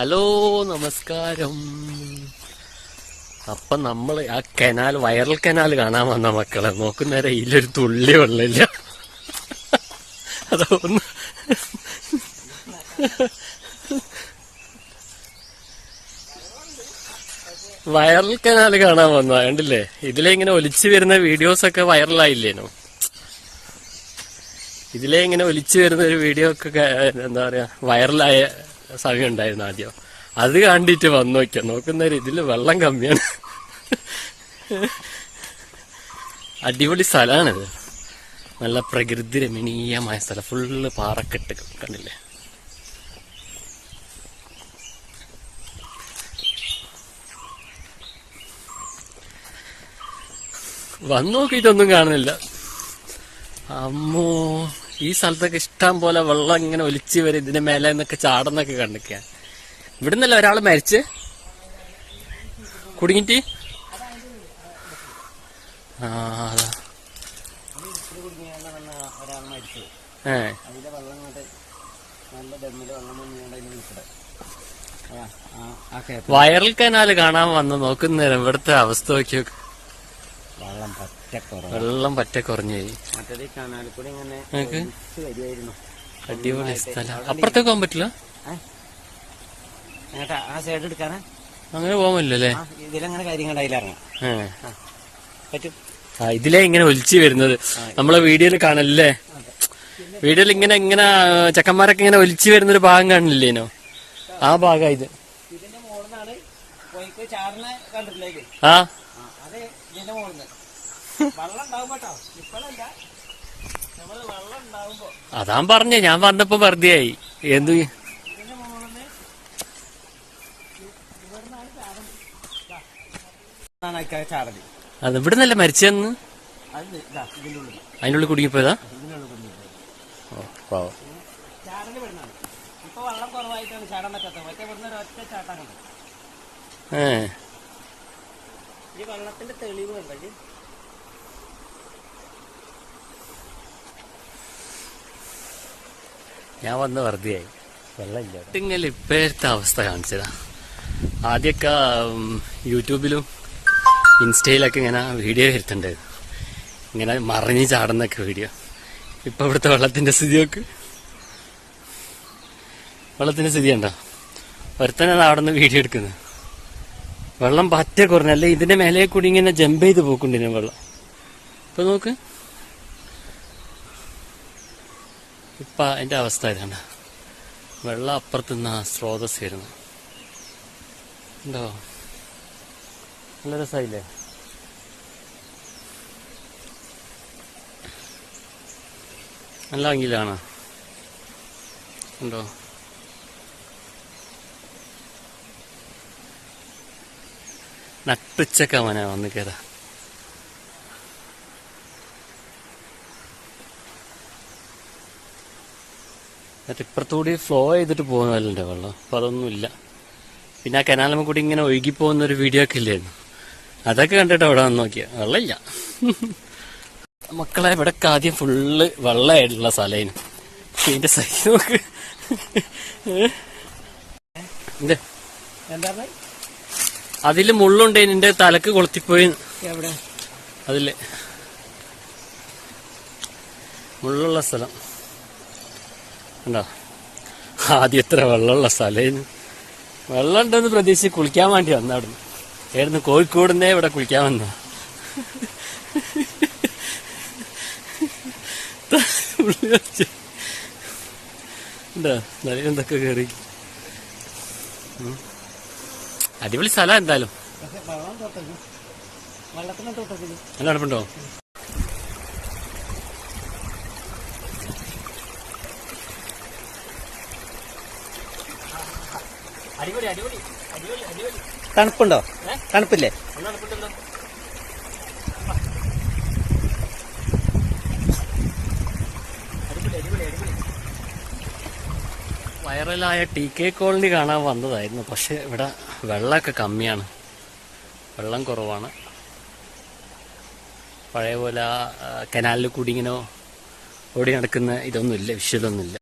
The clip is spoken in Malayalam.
ഹലോ നമസ്കാരം. അപ്പൊ നമ്മൾ ആ കനാൽ വൈറൽ കനാൽ കാണാൻ വന്ന മക്കളെ. നോക്കുന്നേരം ഇതിലൊരു തുള്ളി വെള്ളമില്ല. അതൊന്ന് വൈറൽ കനാൽ കാണാൻ വന്ന. കണ്ടില്ലേ? ഇതിലെ ഇങ്ങനെ ഒലിച്ചു വരുന്ന വീഡിയോസ് ഒക്കെ വൈറലായില്ലേനോ ഇതിലെ ഇങ്ങനെ ഒലിച്ചു വരുന്ന ഒരു വീഡിയോ ഒക്കെ എന്താ പറയാ വൈറലായ സമയം ഉണ്ടായിരുന്നു ആദ്യം. അത് കണ്ടിട്ട് വന്നു നോക്കിയാ നോക്കുന്ന ഇതിൽ വെള്ളം കമ്മിയാണ്. അടിപൊളി സ്ഥലമാണിത് നല്ല പ്രകൃതി രമണീയമായ സ്ഥലം. ഫുള്ള് പാറക്കെട്ട് കണ്ടില്ലേ? വന്നു നോക്കിയിട്ടൊന്നും കാണുന്നില്ല. അമ്മോ. ഈ സ്ഥലത്തൊക്കെ ഇഷ്ടം പോലെ വെള്ളം ഇങ്ങനെ ഒലിച്ച് വരെ ഇതിന്റെ മേലെ നിന്നൊക്കെ ചാടുന്നൊക്കെ കണ്ടിരിക്കാൻ ഇവിടുന്നല്ല ഒരാൾ മരിച്ച്? കുടുങ്ങിട്ട്? ആ അതാ. ഏ. വൈറൽ കനാൽ കാണാൻ വന്ന് നോക്കുന്നേരം ഇവിടുത്തെ അവസ്ഥ നോക്കി നോക്ക്. വെള്ളം പറ്റക്കുറവ് വെള്ളം പറ്റ കുറഞ്ഞു പോയി മറ്റേത് ഈ കനാലിൽ കൂടി ഇങ്ങനെ നിനക്ക്? പറ്റ കുറഞ്ഞായി അടിപൊളി സ്ഥലം. അപ്പുറത്തേക്ക് പോകാൻ പറ്റില്ല? അങ്ങനെ പോകാൻ പറ്റില്ലല്ലേ? ഇതിലങ്ങനെ ഇതിലേ ഇങ്ങനെ ഒലിച്ചു വരുന്നത്. നമ്മളെ വീഡിയോയിൽ കാണല്ലേ വീഡിയോയിൽ ഇങ്ങനെ ഇങ്ങനെ ചെക്കന്മാരൊക്കെ ഇങ്ങനെ ഒലിച്ചു വരുന്ന ഒരു ഭാഗം കാണില്ലേനോ ആ ഭാഗം ഇത്. ആ. അതെ പറഞ്ഞേ ഞാൻ പറഞ്ഞപ്പോ വെറുതെ എന്തു? അത് ഇവിടെ നിന്നല്ല മരിച്ചെന്ന് അതിനുള്ളിൽ കുടുങ്ങിപ്പോയതാ? ഓ, പാവം. ഏ. ഈ വെള്ളത്തിന്റെ തെളിവ് കണ്ടോ? ഞാൻ വന്ന് വെറുതെയായി. വെള്ളമില്ല ഇങ്ങനെ ഇപ്പോഴത്തെ അവസ്ഥ കാണിച്ചതാ. ആദ്യമൊക്കെ യൂട്യൂബിലും ഇൻസ്റ്റയിലൊക്കെ ഇങ്ങനെ വീഡിയോ വരുത്തുണ്ടായിരുന്നു ഇങ്ങനെ മറിഞ്ഞ് ചാടുന്നൊക്കെ വീഡിയോ. ഇപ്പൊ ഇവിടുത്തെ വെള്ളത്തിന്റെ സ്ഥിതി നോക്ക്. വെള്ളത്തിന്റെ സ്ഥിതി ഉണ്ടോ ഒരുത്തനാണ് അവിടെ നിന്ന് വീഡിയോ എടുക്കുന്നത്. വെള്ളം പറ്റ കുറഞ്ഞല്ലേ ഇതിന്റെ മേലെ കൂടി ഇങ്ങനെ ജമ്പ് ചെയ്ത് പോക്കുണ്ടിന് വെള്ളം. ഇപ്പൊ നോക്ക്. ഇപ്പൊ അതിന്റെ അവസ്ഥ ഇതാണ്. വെള്ളം അപ്പുറത്തുനിന്ന് ആ സ്രോതസ് വരുന്നു. ഉണ്ടോ? നല്ല രസമായില്ലേ? നല്ല ഭംഗിയിലാണ് ഉണ്ടോ? നട്ടുച്ചക്ക മന വന്ന് കയറാ എന്നിട്ട് ഇപ്പുറത്തുകൂടി ഫ്ലോ ചെയ്തിട്ട് പോകുന്നതല്ലേ വെള്ളം? അപ്പൊ അതൊന്നുമില്ല. പിന്നെ ആ കനാലമ്മ കൂടി ഇങ്ങനെ ഒഴുകി പോകുന്ന ഒരു വീഡിയോ ഒക്കെ ഇല്ലായിരുന്നു അതൊക്കെ കണ്ടിട്ട് അവിടെ വന്ന് നോക്കിയ. വെള്ളമില്ല. മക്കളെ ഇവിടെ ആദ്യം ഫുള്ള് വെള്ളമായിട്ടുള്ള സ്ഥലം ഇതിന്റെ സൈസ് നോക്ക്? അതിൽ മുള്ളുണ്ട് നിന്റെ തലക്ക് കൊളുത്തിപ്പോയി അതിൽ. മുള്ളുള്ള സ്ഥലം. ഉണ്ടോ ആദ്യം എത്ര വെള്ളമുള്ള സ്ഥലം. വെള്ളം ഉണ്ടെന്ന് പ്രതീക്ഷിച്ച് കുളിക്കാൻ വേണ്ടി വന്ന അവിടുന്ന്. ഏടുന്ന് കോഴിക്കോടുന്നേ ഇവിടെ കുളിക്കാൻ വന്ന. എന്താ? എന്തൊക്കെ കയറി? ഉം. അടിപൊളി സ്ഥലം എന്തായാലും. അല്ല വെള്ളത്തിന് തൊട്ടത് നല്ല അടുപ്പുണ്ടോ അടിപൊളി അടിപൊളി അടിപൊളി അടിപൊളി തണുപ്പുണ്ടോ? തണുപ്പില്ലേ? നല്ല അടുപ്പുണ്ടല്ലോ അടിപൊളി അടിപൊളി അടിപൊളി. വൈറലായ ടി കെ കോളനി കാണാൻ വന്നതായിരുന്നു. പക്ഷെ ഇവിടെ വെള്ളമൊക്കെ കമ്മിയാണ്. വെള്ളം കുറവാണ്. പഴയ പോലെ ആ കനാലിൽ കൂടി ഇങ്ങനെ ഓടി നടക്കുന്ന ഇതൊന്നുമില്ല വിഷയമൊന്നുമില്ല